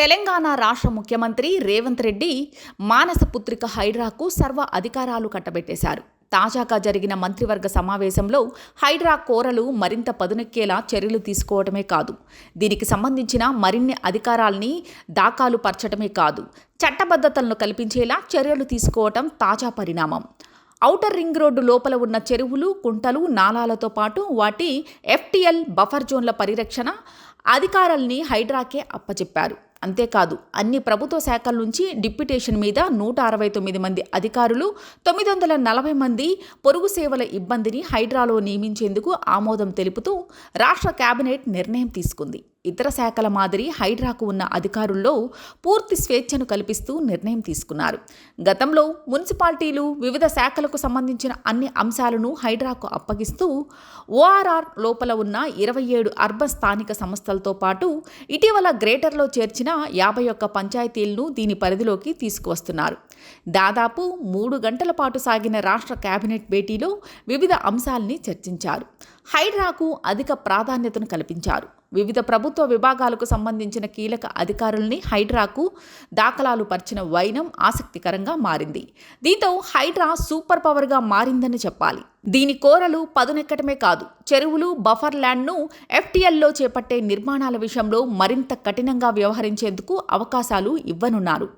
తెలంగాణ రాష్ట్ర ముఖ్యమంత్రి రేవంత్ రెడ్డి మానస పుత్రిక హైడ్రాకు సర్వ అధికారాలు కట్టబెట్టేశారు. తాజాగా జరిగిన మంత్రివర్గ సమావేశంలో హైడ్రా కోరలు మరింత పదునెక్కేలా చర్యలు తీసుకోవడమే కాదు. దీనికి సంబంధించిన మరిన్ని అధికారాల్ని దాఖలు పరచడమే కాదు. చట్టబద్ధతలను కల్పించేలా చర్యలు తీసుకోవటం తాజా పరిణామం. ఔటర్ రింగ్ రోడ్డు లోపల ఉన్న చెరువులు కుంటలు నాలాలతో పాటు వాటి ఎఫ్టీఎల్ బఫర్ జోన్ల పరిరక్షణ అధికారాల్ని హైడ్రాకే అప్పచెప్పారు అంతేకాదు అన్ని ప్రభుత్వ శాఖల నుంచి డిప్యుటేషన్ మీద నూట అరవై తొమ్మిది మంది అధికారులు తొమ్మిది వందల నలభై మంది పొరుగు సేవల ఇబ్బందిని హైడ్రాలో నియమించేందుకు ఆమోదం తెలుపుతూ రాష్ట్ర కేబినెట్ నిర్ణయం తీసుకుంది. ఇతర శాఖల మాదిరి హైడ్రాకు ఉన్న అధికారుల్లో పూర్తి స్వేచ్ఛను కల్పిస్తూ నిర్ణయం తీసుకున్నారు. గతంలో మున్సిపాలిటీలు వివిధ శాఖలకు సంబంధించిన అన్ని అంశాలను హైడ్రాకు అప్పగిస్తూ ఓఆర్ఆర్ లోపల ఉన్న ఇరవై ఏడు అర్బన్ స్థానిక సంస్థలతో పాటు ఇటీవల గ్రేటర్లో చేర్చిన యాభై ఒక్క పంచాయతీలను దీని పరిధిలోకి తీసుకువస్తున్నారు. దాదాపు మూడు గంటల పాటు సాగిన రాష్ట్ర కేబినెట్ భేటీలో వివిధ అంశాల్ని చర్చించారు. హైడ్రాకు అధిక ప్రాధాన్యతను కల్పించారు. వివిధ ప్రభుత్వ విభాగాలకు సంబంధించిన కీలక అధికారుల్ని హైడ్రాకు దాఖలాలు పరిచిన వైనం ఆసక్తికరంగా మారింది. దీంతో హైడ్రా సూపర్ పవర్గా మారిందని చెప్పాలి. దీని కోరలు పదునెక్కటమే కాదు చెరువులు బఫర్ ల్యాండ్ను ఎఫ్టీఎల్లో చేపట్టే నిర్మాణాల విషయంలో మరింత కఠినంగా వ్యవహరించేందుకు అవకాశాలు ఇవ్వనున్నారు.